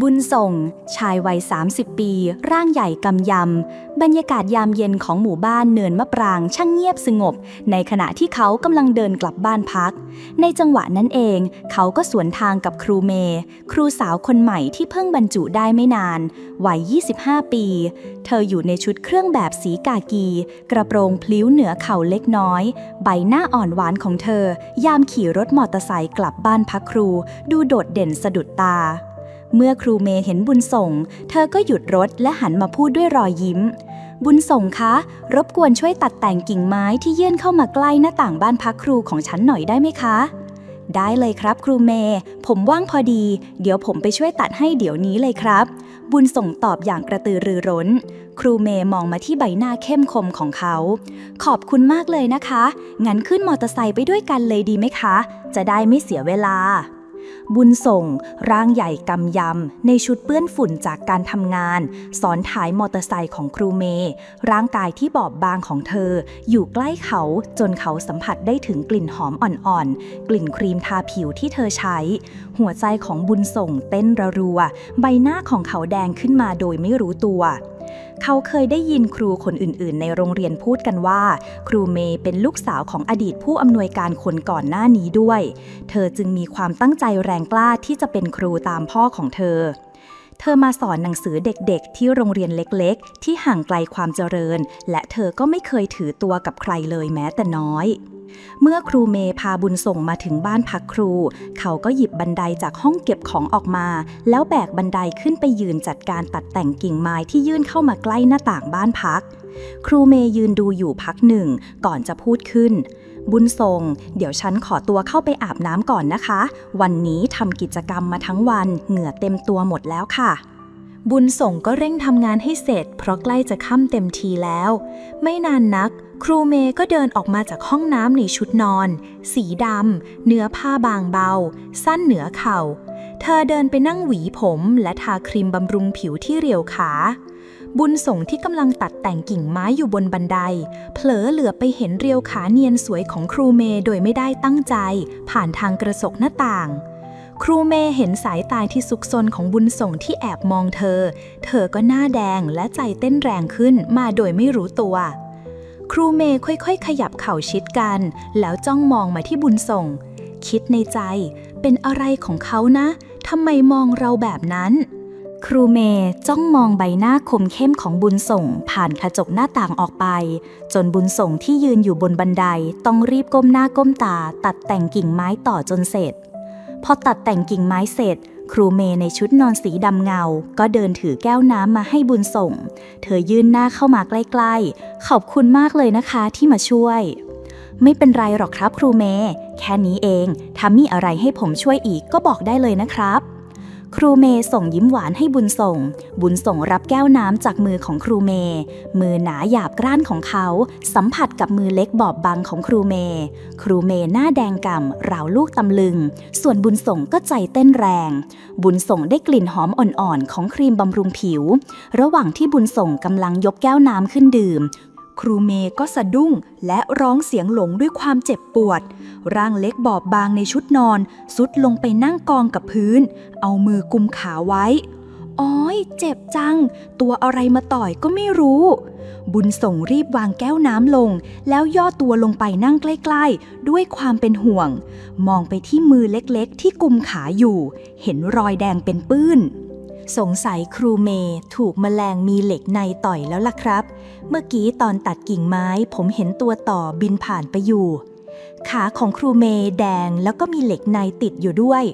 บุญส่ง ชายวัย 30 ปี ร่างใหญ่กำยำ บรรยากาศยามเย็นของหมู่บ้านเนินมะปรางช่างเงียบสงบ ในขณะที่เขากำลังเดินกลับบ้านพัก ในจังหวะนั้นเอง เขาก็สวนทางกับครูเมย์ครูสาวคนใหม่ที่เพิ่งบรรจุได้ไม่นาน วัย 25 ปี เธออยู่ในชุดเครื่องแบบสีกากี กระโปรงพลิ้วเหนือเข่าเล็กน้อย ใบหน้าอ่อนหวานของเธอ ยามขี่รถมอเตอร์ไซค์กลับบ้านพักครู ดูโดดเด่นสะดุดตา เมื่อครูเมย์เห็นบุญส่ง เธอก็หยุดรถและหันมาพูดด้วยรอยยิ้ม บุญส่งคะ รบกวนช่วยตัดแต่งกิ่งไม้ที่ยื่นเข้ามาใกล้หน้าต่างบ้านพักครูของฉันหน่อยได้ไหมคะ ได้เลยครับครูเมย์ ผมว่างพอดี เดี๋ยวผมไปช่วยตัดให้เดี๋ยวนี้เลยครับ บุญส่งตอบอย่างกระตือรือร้น ครูเมย์มองมาที่ใบหน้าเข้มคมของเขา ขอบคุณมากเลยนะคะ งั้นขึ้นมอเตอร์ไซค์ไปด้วยกันเลยดีไหมคะ จะได้ไม่เสียเวลา บุญส่ง ร่างใหญ่กำยำ ในชุดเปื้อนฝุ่นจากการทำงานซ้อนท้ายมอเตอร์ไซค์ของครูเมย์ร่างกายที่บอบบางของเธอ อยู่ใกล้เขาจนเขาสัมผัสได้ถึงกลิ่นหอมอ่อนๆ กลิ่นครีมทาผิวที่เธอใช้ หัวใจของบุญส่งเต้นระรัว ใบหน้าของเขาแดงขึ้นมาโดยไม่รู้ตัว เขาเคยได้ยินครูคนอื่นๆ ในโรงเรียนพูดกันว่า ครูเมย์เป็นลูกสาวของอดีตผู้อำนวยการคนก่อนหน้านี้ด้วย เธอจึงมีความตั้งใจแรงกล้าที่จะเป็นครูตามพ่อของเธอ เธอมาสอนหนังสือเด็กๆ ที่โรงเรียนเล็กๆ ที่ห่างไกลความเจริญ และเธอก็ไม่เคยถือตัวกับใครเลยแม้แต่น้อย เมื่อครูเมพาบุญส่งมาถึงบ้านพักครู เขาก็หยิบบันไดจากห้องเก็บของออกมา แล้วแบกบันไดขึ้นไปยืนจัดการตัดแต่งกิ่งไม้ที่ยื่นเข้ามาใกล้หน้าต่างบ้านพัก ครูเมยืนดูอยู่พักหนึ่ง ก่อนจะพูดขึ้น บุญส่งเดี๋ยวฉันขอตัวเข้าไปอาบน้ำก่อนนะคะ วันนี้ทำกิจกรรมมาทั้งวันเหงื่อเต็มตัวหมดแล้วค่ะ บุญส่งก็เร่งทำงานให้เสร็จ เพราะใกล้จะค่ำเต็มทีแล้ว ไม่นานนัก ครูเมย์ก็เดินออกมาจากห้องน้ำในชุดนอน สีดำเนื้อผ้าบางเบา สั้นเหนือเข่า เธอเดินไปนั่งหวีผมและทาครีมบำรุงผิวที่เรียวขา บุญส่งที่กำลังตัดแต่งกิ่งไม้อยู่บนบันได เผลอเหลือไปเห็นเรียวขาเนียนสวยของครูเมย์โดยไม่ได้ตั้งใจ ผ่านทางกระจกหน้าต่าง ครูเมย์เห็นสายตาที่ซุกซนของบุญส่งที่แอบมองเธอ เธอก็หน้าแดงและใจเต้นแรงขึ้นมาโดยไม่รู้ตัว ครูเมย์ค่อยๆ ขยับเข่าชิดกัน แล้วจ้องมองมาที่บุญส่ง คิดในใจ เป็นอะไรของเขานะทำไมมองเราแบบนั้น ครูเมย์จ้องมองใบหน้าคมเข้มของบุญส่ง ผ่านกระจกหน้าต่างออกไป จนบุญส่งที่ยืนอยู่บนบันไดต้องรีบก้มหน้าก้มตา ตัดแต่งกิ่งไม้ต่อจนเสร็จ พอตัดแต่งกิ่งไม้เสร็จ ครูเมย์ในชุดนอนสีดำเงา ก็เดินถือแก้วน้ำมาให้บุญส่ง เธอยื่นหน้าเข้ามาใกล้ๆ ขอบคุณมากเลยนะคะที่มาช่วย ไม่เป็นไรหรอกครับครูเมย์แค่นี้เองถ้ามีอะไรให้ผมช่วยอีกก็บอกได้เลยนะครับ ครูเมย์ส่งยิ้มหวานให้บุญส่ง บุญส่งรับแก้วน้ำจากมือของครูเมย์มือหนาหยาบกร้านของเขา สัมผัสกับมือเล็กบอบบางของครูเมย์ครูเมย์หน้าแดงก่ำราวลูกตำลึง ส่วนบุญส่งก็ใจเต้นแรง บุญส่งได้กลิ่นหอมอ่อนๆ ของครีมบำรุงผิว ระหว่างที่บุญส่งกำลังยกแก้วน้ำขึ้นดื่ม ครูเมย์ก็สะดุ้งและร้องเสียงหลงด้วยความเจ็บปวด ร่างเล็กบอบบางในชุดนอนสุดลงไปนั่งกองกับพื้น เอามือกุมขาไว้อ้อยเจ็บจัง ตัวอะไรมาต่อยก็ไม่รู้ บุญส่งรีบวางแก้วน้ำลง แล้วย่อตัวลงไปนั่งใกล้ๆ ด้วยความเป็นห่วง มองไปที่มือเล็กๆ ที่กุมขาอยู่ เห็นรอยแดงเป็นปื้น สงสัยครูเมย์ถูกแมลงมีเหล็กในต่อยแล้วล่ะครับ เมื่อกี้ตอนตัดกิ่งไม้ผมเห็นตัวต่อบินผ่านไปอยู่ ขาของครูเมย์แดงแล้วก็มีเหล็กในติดอยู่ด้วย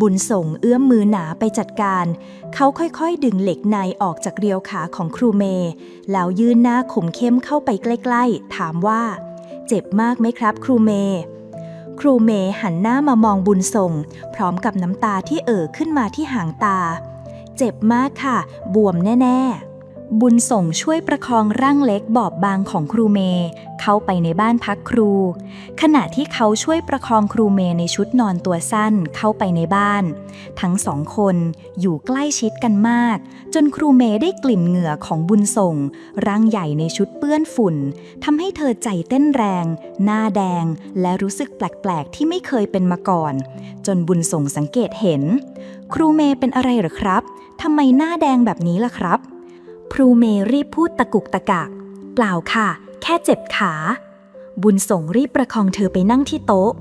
บุญส่งเอื้อมมือหนาไปจัดการ เขาค่อยๆ ดึงเหล็กในออกจากเรียวขาของครูเมย์แล้วยื่นหน้าขมเข้มเข้าไปใกล้ๆ ถามว่า เจ็บมากไหมครับ ครูเมย์ครูเมย์หันหน้ามามองบุญส่ง พร้อมกับน้ำตาที่เอ่อขึ้นมาที่หางตา เจ็บมากค่ะ บวมแน่ ๆ บุญส่งช่วยประคองร่างเล็กบอบบางของครูเมย์เข้าไปในบ้านพักครู ขณะที่เขาช่วยประคองครูเมย์ในชุดนอนตัวสั้นเข้าไปในบ้าน ทั้งสองคนอยู่ใกล้ชิดกันมาก จนครูเมย์ได้กลิ่นเหงื่อของบุญส่ง ร่างใหญ่ในชุดเปื้อนฝุ่นทำให้เธอใจเต้นแรง หน้าแดง และรู้สึกแปลกๆ ที่ไม่เคยเป็นมาก่อน จนบุญส่งสังเกตเห็น ครูเมย์เป็นอะไรหรอครับทำไมหน้าแดงแบบนี้ล่ะครับ ครูเมรีบพูดตะกุกตะกัก เปล่าค่ะ แค่เจ็บขา บุญส่งรีบประคองเธอไปนั่งที่โต๊ะ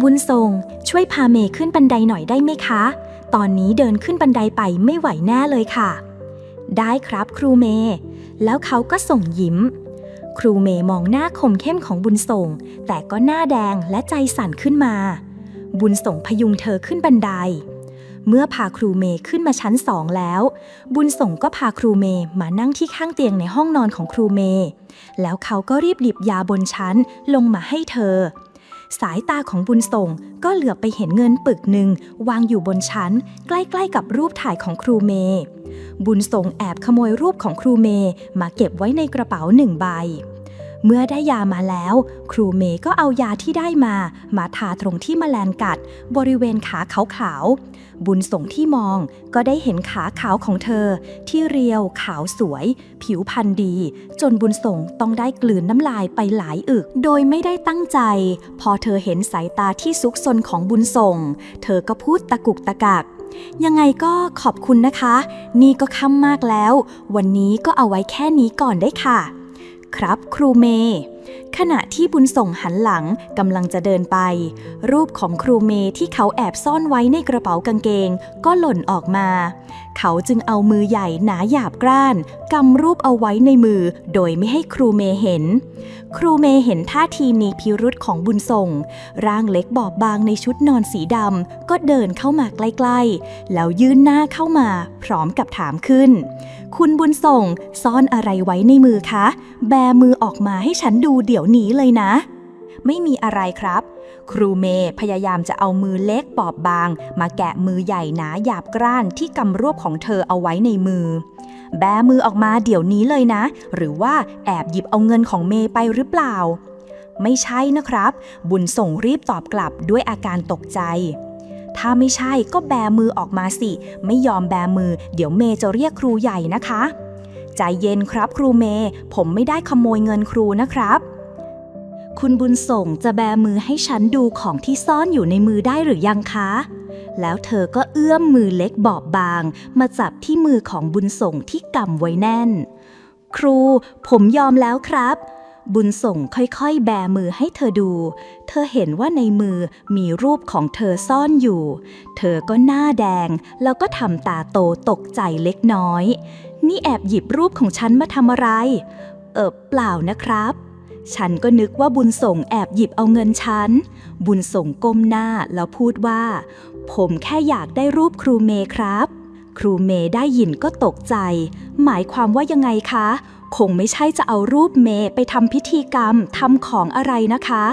บุญส่งช่วยพาเมย์ขึ้นบันไดหน่อยได้ไหมคะ ตอนนี้เดินขึ้นบันไดไปไม่ไหวแน่เลยค่ะ ได้ครับครูเมย์แล้วเขาก็ส่งยิ้ม ครูเมย์มองหน้าคมเข้มของบุญส่ง แต่ก็หน้าแดงและใจสั่นขึ้นมา บุญส่งพยุงเธอขึ้นบันได เมื่อพาครูเมย์ขึ้นมาชั้นสองแล้ว บุญส่งก็พาครูเมย์มานั่งที่ข้างเตียงในห้องนอนของครูเมย์แล้วเขาก็รีบหยิบยาบนชั้นลงมาให้เธอ สายตาของบุญส่งก็เหลือบไปเห็นเงินปึกหนึ่งวางอยู่บนชั้น ใกล้ๆกับรูปถ่ายของครูเมย์บุญส่งแอบขโมยรูปของครูเมย์มาเก็บไว้ในกระเป๋าหนึ่งใบ เมื่อได้ยามาแล้ว ครูเมย์ก็เอายาที่ได้มา มาทาตรงที่แมลงกัด บริเวณขาขาวๆ บุญส่งที่มองก็ได้เห็นขาขาวของเธอ ที่เรียว ขาวสวย ผิวพรรณดี จนบุญส่งต้องได้กลืนน้ำลายไปหลายอึก โดยไม่ได้ตั้งใจ พอเธอเห็นสายตาที่ซุกซนของบุญส่ง เธอก็พูดตะกุกตะกักยังไงก็ขอบคุณนะคะ นี่ก็ค่ำมากแล้ว วันนี้ก็เอาไว้แค่นี้ก่อนได้ค่ะ ครับครูเมย์ ขณะที่บุญส่งหันหลังกำลังจะเดินไป รูปของครูเมที่เขาแอบซ่อนไว้ในกระเป๋ากางเกง ก็หล่นออกมา เขาจึงเอามือใหญ่หนาหยาบกร้านกำรูปเอาไว้ในมือ โดยไม่ให้ครูเมเห็น ครูเมเห็นท่าทีมีพิรุษของบุญส่ง ร่างเล็กบอบบางในชุดนอนสีดำก็เดินเข้ามาใกล้ๆ แล้วยื่นหน้าเข้ามา พร้อมกับถามขึ้น คุณบุญส่งซ่อนอะไรไว้ในมือคะ แบมือออกมาให้ฉันดููเดี๋ยวนี้เลยนะ ไม่มีอะไรครับ ครูเมย์พยายามจะเอามือเล็กบอบบาง มาแกะมือใหญ่หนาหยาบกร้านที่กำรวบของเธอเอาไว้ในมือ แบมือออกมาเดี๋ยวนี้เลยนะ หรือว่าแอบหยิบเอาเงินของเมย์ไปหรือเปล่า ไม่ใช่นะครับ บุญส่งรีบตอบกลับด้วยอาการตกใจถ้าไม่ใช่ก็แบมือออกมาสิ ไม่ยอมแบมือ เดี๋ยวเมย์จะเรียกครูใหญ่นะคะ ใจเย็นครับครูเมย์ผมไม่ได้ขโมยเงินครูนะครับ คุณบุญส่งจะแบมือให้ฉันดูของที่ซ่อนอยู่ในมือได้หรือยังคะ แล้วเธอก็เอื้อมมือเล็กบอบบาง มาจับที่มือของบุญส่งที่กำไว้แน่น ครู ผมยอมแล้วครับ บุญส่งค่อยๆ แบมือให้เธอดู เธอเห็นว่าในมือมีรูปของเธอซ่อนอยู่ เธอก็หน้าแดงแล้วก็ทำตาโตตกใจเล็กน้อย นี่แอบหยิบรูปของฉันมาทำอะไร เออเปล่านะครับ ฉันก็นึกว่าบุญส่งแอบหยิบเอาเงินฉัน บุญส่งก้มหน้าแล้วพูดว่า ผมแค่อยากได้รูปครูเมย์ครับ ครูเมย์ได้ยินก็ตกใจ หมายความว่ายังไงคะ คงไม่ใช่จะเอารูปเมย์ไปทำพิธีกรรมทำของอะไรนะคะ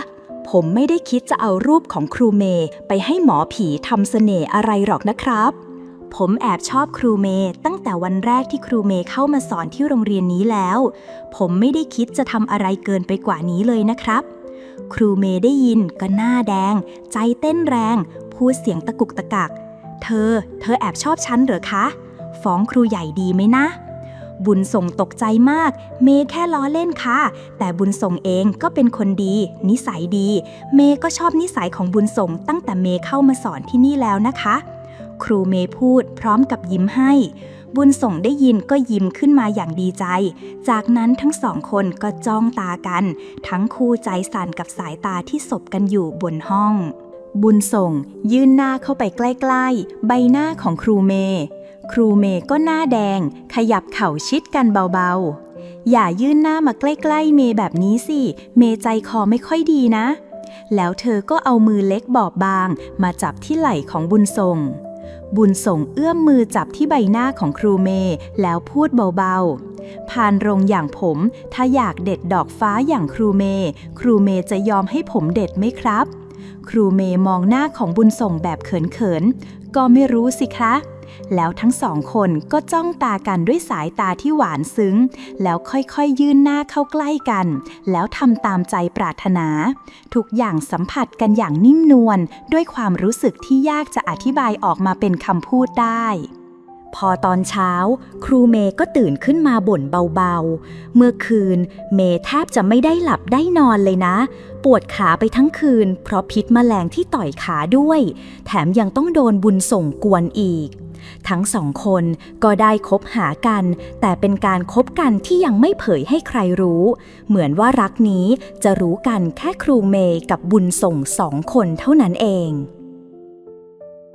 ผมไม่ได้คิดจะเอารูปของครูเมย์ไปให้หมอผีทำเสน่ห์อะไรหรอกนะครับ ผมแอบชอบครูเมย์ตั้งแต่วันแรกที่ครูเมย์เข้ามาสอนที่โรงเรียนนี้แล้ว ผมไม่ได้คิดจะทำอะไรเกินไปกว่านี้เลยนะครับ ครูเมย์ได้ยินก็หน้าแดง ใจเต้นแรง พูดเสียงตะกุกตะกัก เธอ เธอแอบชอบฉันเหรอคะ ฟ้องครูใหญ่ดีไหมนะ บุญส่งตกใจมาก เมย์แค่ล้อเล่นค่ะ แต่บุญส่งเองก็เป็นคนดี นิสัยดี เมย์ก็ชอบนิสัยของบุญส่งตั้งแต่เมย์เข้ามาสอนที่นี่แล้วนะคะ ครูเมย์พูดพร้อมกับยิ้มให้ บุญส่งได้ยินก็ยิ้มขึ้นมาอย่างดีใจ จากนั้นทั้งสองคนก็จ้องตากัน ทั้งคู่ใจสั่นกับสายตาที่สบกันอยู่บนห้อง บุญส่ง ยื่นหน้าเข้าไปใกล้ ๆ ใบหน้าของครูเมย์ครูเมย์ก็หน้าแดง ขยับเข่าชิดกันเบาๆ อย่ายื่นหน้ามาใกล้ๆ เมย์แบบนี้สิ เมย์ใจคอไม่ค่อยดีนะแล้วเธอก็เอามือเล็กบอบบาง มาจับที่ไหล่ของบุญส่ง บุญส่งเอื้อมมือจับที่ใบหน้าของครูเมย์แล้วพูดเบาๆ ผ่านโรงอย่างผม ถ้าอยากเด็ดดอกฟ้าอย่างครูเมย์ครูเมย์จะยอมให้ผมเด็ดไหมครับ ครูเมย์มองหน้าของบุญส่งแบบเขินๆ ก็ไม่รู้สิคะ แล้วทั้งสองคนก็จ้องตากันด้วยสายตาที่หวานซึ้ง แล้วค่อยๆยื่นหน้าเข้าใกล้กัน แล้วทำตามใจปรารถนา ทุกอย่างสัมผัสกันอย่างนิ่มนวลด้วยความรู้สึกที่ยากจะอธิบายออกมาเป็นคำพูดได้พอตอนเช้า ครูเมย์ก็ตื่นขึ้นมาบ่นเบาๆ เมื่อคืน เมย์แทบจะไม่ได้หลับได้นอนเลยนะ ปวดขาไปทั้งคืน เพราะพิษแมลงที่ต่อยขาด้วย แถมยังต้องโดนบุญส่งกวนอีก ทั้งสองคนก็ได้คบหากัน แต่เป็นการคบกันที่ยังไม่เผยให้ใครรู้ เหมือนว่ารักนี้จะรู้กันแค่ครูเมย์กับบุญส่งสองคนเท่านั้นเอง